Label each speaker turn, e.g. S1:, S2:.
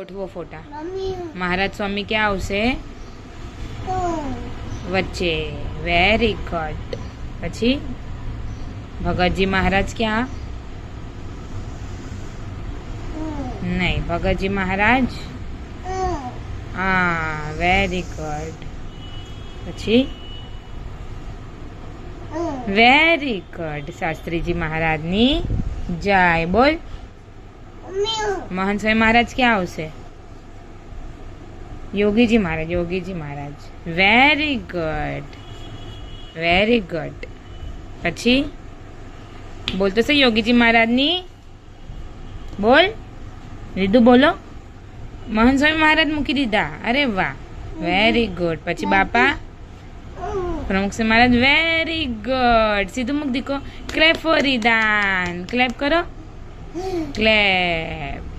S1: ગોઠવો ફોટા
S2: મમ્મી
S1: મહારાજ સ્વામી ક્યાં આવશે
S2: તો
S1: વચ્ચે વેરી ગુડ પછી ભગતજી મહારાજ ક્યાં નહીં ભગતજી મહારાજ હા વેરી ગુડ પછી વેરી ગુડ શાસ્ત્રીજી મહારાજની જય બોલ
S2: મમ્મી
S1: મહંત સ્વામી મહારાજ ક્યાં આવશે Yogiji Maharaj Yogiji Maharaj very good very good પછી બોલ તો સહી યોગીજી મહારાજની બોલ લીધું બોલો મહંત સ્વામી મહારાજ મૂકી દીધા અરે વાહ વેરી ગુડ પછી બાપા પ્રમુખ સ્વામી મહારાજ વેરી ગુડ સીધું મૂક દીકો ક્લેપ ફોર રિદાન ક્લેપ કરો Clap.